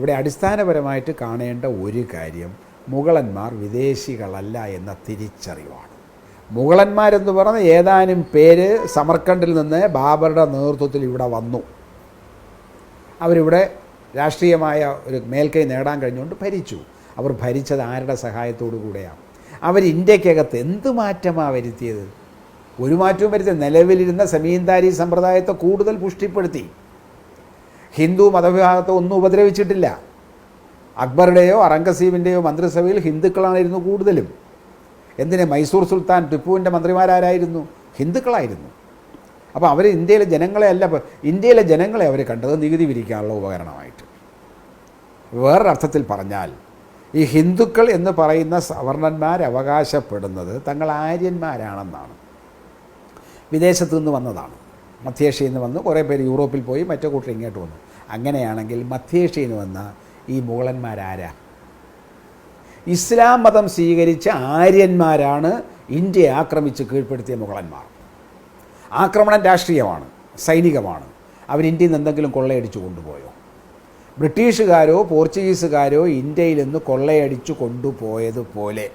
ഇവിടെ അടിസ്ഥാനപരമായിട്ട് കാണേണ്ട ഒരു കാര്യം മുഗളന്മാർ വിദേശികളല്ല എന്ന തിരിച്ചറിവാണ്. മുഗളന്മാരെന്ന് പറഞ്ഞ ഏതാനും പേര് സമർക്കണ്ടിൽ നിന്ന് ബാബറുടെ നേതൃത്വത്തിൽ ഇവിടെ വന്നു. അവരിവിടെ രാഷ്ട്രീയമായ ഒരു മേൽക്കൈ നേടാൻ കഴിഞ്ഞുകൊണ്ട് ഭരിച്ചു. അവർ ഭരിച്ചത് ആരുടെ സഹായത്തോടു കൂടെയാണ്. അവർ ഇന്ത്യക്കകത്ത് എന്ത് മാറ്റമാണ് വരുത്തിയത്? ഒരു മാറ്റവും വരുത്തിയ നിലവിലിരുന്ന സമീന്താരി സമ്പ്രദായത്തെ കൂടുതൽ പുഷ്ടിപ്പെടുത്തി. ഹിന്ദു മതവിഭാഗത്തെ ഒന്നും ഉപദ്രവിച്ചിട്ടില്ല. അക്ബറുടെയോ അറംഗസീബിന്റെയോ മന്ത്രിസഭയിൽ ഹിന്ദുക്കളായിരുന്നു കൂടുതലും. എന്തിന്? മൈസൂർ സുൽത്താൻ ടിപ്പുവിന്റെ മന്ത്രിമാരാരായിരുന്നു? ഹിന്ദുക്കളായിരുന്നു. അപ്പോൾ അവർ ഇന്ത്യയിലെ ജനങ്ങളെ അല്ല ഇന്ത്യയിലെ ജനങ്ങളെ അവർ കണ്ടത് നികുതി പിരിക്കാനുള്ള ഉപകരണമായിട്ട്. വേറൊരർത്ഥത്തിൽ പറഞ്ഞാൽ ഈ ഹിന്ദുക്കൾ എന്ന് പറയുന്ന സവർണന്മാർ അവകാശപ്പെടുന്നത് തങ്ങൾ ആര്യന്മാരാണെന്നാണ്. വിദേശത്തു നിന്ന് വന്നതാണ്. മധ്യേഷ്യയിൽ നിന്ന് വന്ന് കുറേ പേര് യൂറോപ്പിൽ പോയി മറ്റേ കൂട്ടർ ഇങ്ങോട്ട് വന്നു. അങ്ങനെയാണെങ്കിൽ മധ്യേഷ്യയിൽ നിന്ന് വന്ന ഈ മുഗളന്മാരാരാ? ഇസ്ലാം മതം സ്വീകരിച്ച ആര്യന്മാരാണ് ഇന്ത്യയെ ആക്രമിച്ച് കീഴ്പ്പെടുത്തിയ മുഗളന്മാർ. ആക്രമണം രാഷ്ട്രീയമാണ് സൈനികമാണ്. അവർ ഇന്ത്യയിൽ നിന്ന് എന്തെങ്കിലും കൊള്ളയടിച്ചു കൊണ്ടുപോയോ? ബ്രിട്ടീഷുകാരോ പോർച്ചുഗീസുകാരോ ഇന്ത്യയിൽ നിന്ന് കൊള്ളയടിച്ചു കൊണ്ടുപോയതുപോലെ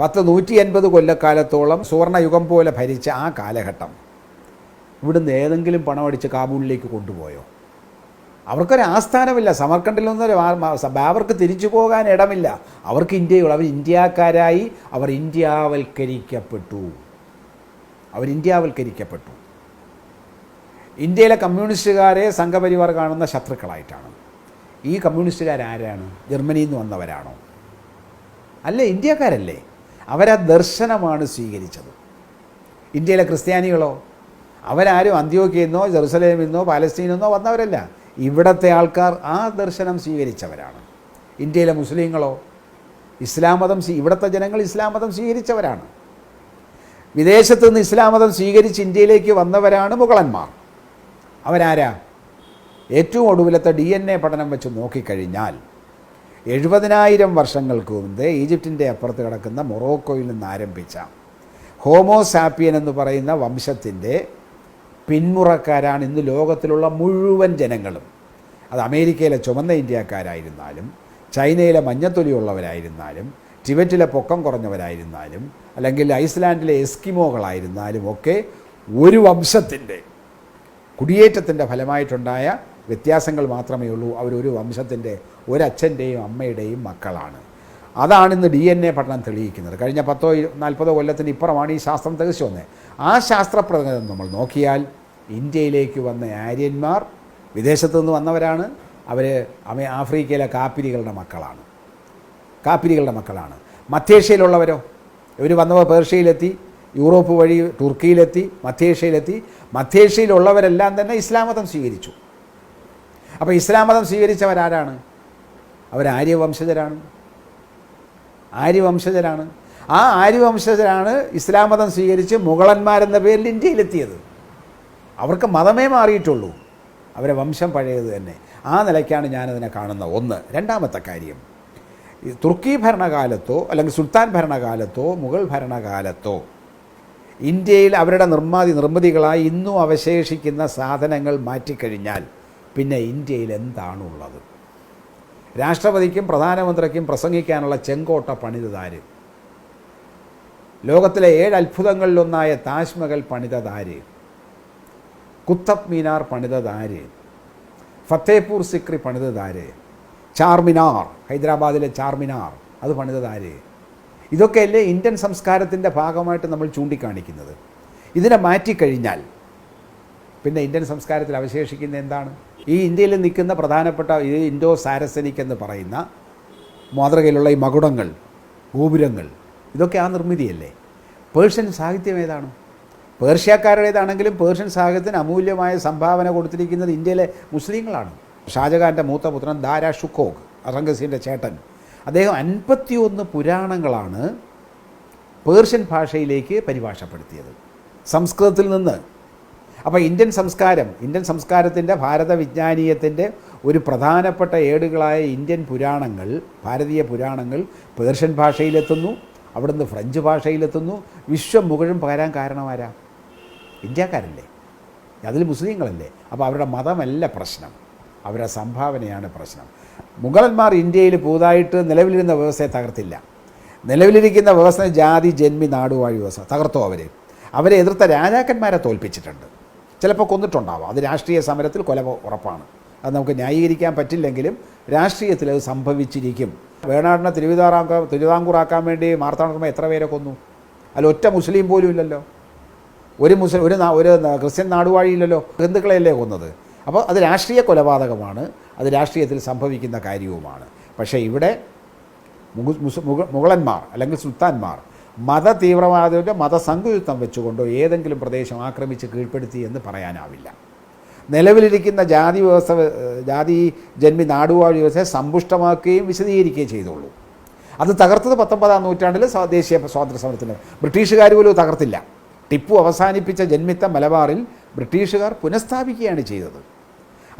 പത്ത് നൂറ്റി അൻപത് കൊല്ലക്കാലത്തോളം സുവർണയുഗം പോലെ ഭരിച്ച ആ കാലഘട്ടം. ഇവിടുന്ന് ഏതെങ്കിലും പണമടിച്ച് കാബൂളിലേക്ക് കൊണ്ടുപോയോ? അവർക്കൊരു ആസ്ഥാനമില്ല. സമർക്കണ്ടിൽ നിന്നൊരു ബാബർക്ക് തിരിച്ചു പോകാൻ ഇടമില്ല. അവർക്ക് ഇന്ത്യയുള്ള അവർ ഇന്ത്യക്കാരായി അവർ ഇന്ത്യവൽക്കരിക്കപ്പെട്ടു. അവർ ഇന്ത്യവൽക്കരിക്കപ്പെട്ടു. ഇന്ത്യയിലെ കമ്മ്യൂണിസ്റ്റുകാരെ സംഘപരിവാർ കാണുന്ന ശത്രുക്കളായിട്ടാണ്. ഈ കമ്മ്യൂണിസ്റ്റുകാരാരാണ്? ജർമ്മനിയിൽ നിന്ന് വന്നവരാണോ? അല്ല ഇന്ത്യക്കാരല്ലേ? അവരാ ദർശനമാണ് സ്വീകരിച്ചത്. ഇന്ത്യയിലെ ക്രിസ്ത്യാനികളോ അവരാരും അന്ത്യോക്കിയെന്നോ ജെറുസലേമിൽ നിന്നോ പാലസ്തീനിൽ നിന്നോ വന്നവരല്ല. ഇവിടത്തെ ആൾക്കാർ ആ ദർശനം സ്വീകരിച്ചവരാണ്. ഇന്ത്യയിലെ മുസ്ലിങ്ങളോ ഇസ്ലാം മതം ഇവിടുത്തെ ജനങ്ങൾ ഇസ്ലാം മതം സ്വീകരിച്ചവരാണ്. വിദേശത്തു നിന്ന് ഇസ്ലാം മതം സ്വീകരിച്ച് ഇന്ത്യയിലേക്ക് വന്നവരാണ് മുഗളന്മാർ. അവരാരാ? ഏറ്റവും ഒടുവിലത്തെ ഡി എൻ എ പഠനം വെച്ച് നോക്കിക്കഴിഞ്ഞാൽ എഴുപതിനായിരം വർഷങ്ങൾക്ക് മുമ്പ് ഈജിപ്തിന്റെ അപ്പുറത്ത് കിടക്കുന്ന മൊറോക്കോയിൽ നിന്ന് ആരംഭിച്ച ഹോമോസാപ്പിയൻ എന്ന് പറയുന്ന വംശത്തിന്റെ പിന്മുറക്കാരാണ് ഇന്ന് ലോകത്തിലുള്ള മുഴുവൻ ജനങ്ങളും. അത് അമേരിക്കയിലെ ചുമന്ന ഇന്ത്യക്കാരായിരുന്നാലും ചൈനയിലെ മഞ്ഞത്തൊലിയുള്ളവരായിരുന്നാലും ടിബറ്റിലെ പൊക്കം കുറഞ്ഞവരായിരുന്നാലും അല്ലെങ്കിൽ ഐസ്ലാൻഡിലെ എസ്കിമോകളായിരുന്നാലും ഒക്കെ ഒരു വംശത്തിന്റെ കുടിയേറ്റത്തിന്റെ ഫലമായിട്ടുണ്ടായ വ്യത്യാസങ്ങൾ മാത്രമേ ഉള്ളൂ. അവരൊരു വംശത്തിന്റെ ഒരച്ഛന്റെയും അമ്മയുടെയും മക്കളാണ്. അതാണ് ഇന്ന് ഡി എൻ എ പഠനം തെളിയിക്കുന്നത്. കഴിഞ്ഞ പത്തോ നാൽപ്പതോ കൊല്ലത്തിന് ഇപ്പുറമാണ് ഈ ശാസ്ത്രം തികച്ചു വന്നത് ആ ശാസ്ത്രപ്രകാരം നമ്മൾ നോക്കിയാൽ ഇന്ത്യയിലേക്ക് വന്ന ആര്യന്മാർ വിദേശത്തു നിന്ന് വന്നവരാണ്. അവർ ആഫ്രിക്കയിലെ കാപ്പിരികളുടെ മക്കളാണ്. കാപ്പിരികളുടെ മക്കളാണ്. മധ്യേഷ്യയിലുള്ളവരോ? ഇവർ വന്നവർ പേർഷ്യയിലെത്തി യൂറോപ്പ് വഴി തുർക്കിയിലെത്തി മധ്യേഷ്യയിലെത്തി. മധ്യേഷ്യയിലുള്ളവരെല്ലാം തന്നെ ഇസ്ലാമതം സ്വീകരിച്ചു. അപ്പോൾ ഇസ്ലാമതം സ്വീകരിച്ചവരാരാണ്? അവർ ആര്യവംശജരാണ്. ആ ആര്യവംശജരാണ് ഇസ്ലാം മതം സ്വീകരിച്ച് മുഗളന്മാരെന്ന പേരിൽ ഇന്ത്യയിലെത്തിയത്. അവർക്ക് മതമേ മാറിയിട്ടുള്ളൂ. അവരെ വംശം പഴയത് തന്നെ. ആ നിലയ്ക്കാണ് ഞാനതിനെ കാണുന്നത് ഒന്ന്. രണ്ടാമത്തെ കാര്യം തുർക്കി ഭരണകാലത്തോ അല്ലെങ്കിൽ സുൽത്താൻ ഭരണകാലത്തോ മുഗൾ ഭരണകാലത്തോ ഇന്ത്യയിൽ അവരുടെ നിർമ്മാതി നിർമ്മിതികളായി ഇന്നും അവശേഷിക്കുന്ന സാധനങ്ങൾ മാറ്റിക്കഴിഞ്ഞാൽ പിന്നെ ഇന്ത്യയിൽ എന്താണുള്ളത് രാഷ്ട്രപതിക്കും പ്രധാനമന്ത്രിക്കും പ്രസംഗിക്കാനുള്ള ചെങ്കോട്ട പണിതതാര്? ലോകത്തിലെ ഏഴ് അത്ഭുതങ്ങളിലൊന്നായ താജ്മഹൽ പണിതതാര്? കുത്തബ് മീനാർ പണിതതാര്? ഫത്തേപൂർ സിക്രി പണിതതാര്? ചാർമിനാർ ഹൈദരാബാദിലെ ചാർമിനാർ അത് പണിതതാര്? ഇതൊക്കെയല്ലേ ഇന്ത്യൻ സംസ്കാരത്തിന്റെ ഭാഗമായിട്ട് നമ്മൾ ചൂണ്ടിക്കാണിക്കുന്നത്. ഇതിനെ മാറ്റിക്കഴിഞ്ഞാൽ പിന്നെ ഇന്ത്യൻ സംസ്കാരത്തിൽ അവശേഷിക്കുന്ന എന്താണ്? ഈ ഇന്ത്യയിൽ നിൽക്കുന്ന പ്രധാനപ്പെട്ട ഈ ഇൻഡോ സാരസനിക് എന്ന് പറയുന്ന മാതൃകയിലുള്ള ഈ മകുടങ്ങൾ ഗോപുരങ്ങൾ ഇതൊക്കെ ആ നിർമ്മിതിയല്ലേ? പേർഷ്യൻ സാഹിത്യം ഏതാണ്? പേർഷ്യക്കാരുടേതാണെങ്കിലും പേർഷ്യൻ സാഹിത്യത്തിന് അമൂല്യമായ സംഭാവന കൊടുത്തിരിക്കുന്നത് ഇന്ത്യയിലെ മുസ്ലിങ്ങളാണ്. ഷാജഹാന്റെ മൂത്ത പുത്രൻ ദാരാ ഷുഖോഗ് അറംഗസീന്റെ ചേട്ടൻ. അദ്ദേഹം അൻപത്തിയൊന്ന് പുരാണങ്ങളാണ് പേർഷ്യൻ ഭാഷയിലേക്ക് പരിഭാഷപ്പെടുത്തിയത്. സംസ്കൃതത്തിൽ നിന്ന്. അപ്പോൾ ഇന്ത്യൻ സംസ്കാരം ഇന്ത്യൻ സംസ്കാരത്തിന്റെ ഭാരത വിജ്ഞാനീയത്തിന്റെ ഒരു പ്രധാനപ്പെട്ട ഏടുകളായ ഇന്ത്യൻ പുരാണങ്ങൾ ഭാരതീയ പുരാണങ്ങൾ പേർഷ്യൻ ഭാഷയിലെത്തുന്നു അവിടുന്ന് ഫ്രഞ്ച് ഭാഷയിലെത്തുന്നു വിശ്വം മുഴുവൻ പകരാൻ കാരണമാരാ ഇന്ത്യക്കാരല്ലേ? അതിൽ മുസ്ലിങ്ങളല്ലേ? അപ്പോൾ അവരുടെ മതമല്ല പ്രശ്നം. അവരുടെ സംഭാവനയാണ് പ്രശ്നം. മുഗളന്മാർ ഇന്ത്യയിൽ പുതുതായിട്ട് നിലവിലിരുന്ന വ്യവസ്ഥയെ തകർത്തില്ല. നിലവിലിരിക്കുന്ന വ്യവസ്ഥ ജാതി ജന്മി നാടുവാഴി വ്യവസ്ഥ തകർത്തോ അവരെ? അവരെ എതിർത്ത രാജാക്കന്മാരെ തോൽപ്പിച്ചിട്ടുണ്ട്. ചിലപ്പോൾ കൊന്നിട്ടുണ്ടാവാം. അത് രാഷ്ട്രീയ സമരത്തിൽ കൊല ഉറപ്പാണ്. അത് നമുക്ക് ന്യായീകരിക്കാൻ പറ്റില്ലെങ്കിലും രാഷ്ട്രീയത്തിൽ അത് സംഭവിച്ചിരിക്കും. വേണാടിനെ തിരുവിതാറാക്ക തിരുവിതാംകൂറാക്കാൻ വേണ്ടി മാർത്താണ്ഡർമ്മ എത്ര പേരെ കൊന്നു? അതിൽ ഒറ്റ മുസ്ലിം പോലും ഇല്ലല്ലോ. ഒരു മുസ്ലിം ഒരു ഒരു ക്രിസ്ത്യൻ നാടുവാഴിയില്ലല്ലോ ഹിന്ദുക്കളെയല്ലേ കൊന്നത്? അപ്പോൾ അത് രാഷ്ട്രീയ കൊലപാതകമാണ് അത് രാഷ്ട്രീയത്തിൽ സംഭവിക്കുന്ന കാര്യവുമാണ്. പക്ഷേ ഇവിടെ മുഗു- മുഗളന്മാർ അല്ലെങ്കിൽ സുൽത്താൻമാർ മത തീവ്രവാദിയുടെ മതസങ്കുചിത്വം വെച്ചുകൊണ്ടോ ഏതെങ്കിലും പ്രദേശം ആക്രമിച്ച് കീഴ്പ്പെടുത്തി എന്ന് പറയാനാവില്ല. നിലവിലിരിക്കുന്ന ജാതി വ്യവസ്ഥ ജാതി ജന്മി നാടുവാഴി വ്യവസ്ഥയെ സമ്പുഷ്ടമാക്കുകയും വിശദീകരിക്കുകയും ചെയ്തോളൂ. അത് തകർത്തത് പത്തൊമ്പതാം നൂറ്റാണ്ടിൽ ദേശീയ സ്വാതന്ത്ര്യ സമരത്തിന് ബ്രിട്ടീഷുകാർ പോലും തകർത്തില്ല. ടിപ്പു അവസാനിപ്പിച്ച ജന്മിത്ത മലബാറിൽ ബ്രിട്ടീഷുകാർ പുനഃസ്ഥാപിക്കുകയാണ് ചെയ്തത്.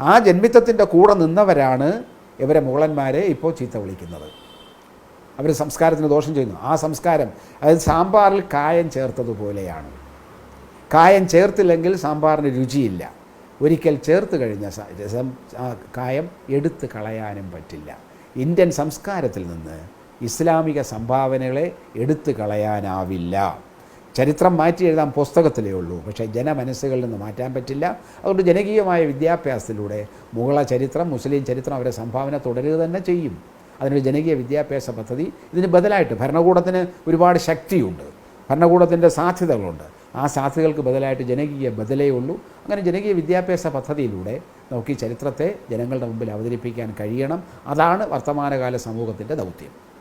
ആ ജന്മിത്തത്തിന്റെ കൂടെ നിന്നവരാണ് ഇവരെ മുകളന്മാരെ ഇപ്പോൾ ചീത്ത വിളിക്കുന്നത്. അവർ സംസ്കാരത്തിന് ദോഷം ചെയ്യുന്നു. ആ സംസ്കാരം അതായത് സാമ്പാറിൽ കായം ചേർത്തതുപോലെയാണ് കായം ചേർത്തില്ലെങ്കിൽ സാമ്പാറിന് രുചിയില്ല. ഒരിക്കൽ ചേർത്ത് കഴിഞ്ഞ രസം കായം എടുത്ത് കളയാനും പറ്റില്ല. ഇന്ത്യൻ സംസ്കാരത്തിൽ നിന്ന് ഇസ്ലാമിക സംഭാവനകളെ എടുത്തു കളയാനാവില്ല. ചരിത്രം മാറ്റി എഴുതാൻ പുസ്തകത്തിലേ ഉള്ളൂ. പക്ഷേ ജനമനസ്സുകളിൽ നിന്ന് മാറ്റാൻ പറ്റില്ല. അതുകൊണ്ട് ജനകീയമായ വിദ്യാഭ്യാസത്തിലൂടെ മുഗള ചരിത്രം മുസ്ലിം ചരിത്രം അവരെ സംഭാവന തുടരുക തന്നെ ചെയ്യും. അതിനൊരു ജനകീയ വിദ്യാഭ്യാസ പദ്ധതി. ഇതിന് ബദലായിട്ട് ഭരണകൂടത്തിന് ഒരുപാട് ശക്തിയുണ്ട്. ഭരണകൂടത്തിന്റെ സാധ്യതകളുണ്ട്. ആ സാധ്യതകൾക്ക് ബദലായിട്ട് ജനകീയ ബദലേ ഉള്ളൂ. അങ്ങനെ ജനകീയ വിദ്യാഭ്യാസ പദ്ധതിയിലൂടെ നമുക്ക് ഈ ചരിത്രത്തെ ജനങ്ങളുടെ മുമ്പിൽ അവതരിപ്പിക്കാൻ കഴിയണം. അതാണ് വർത്തമാനകാല സമൂഹത്തിന്റെ ദൗത്യം.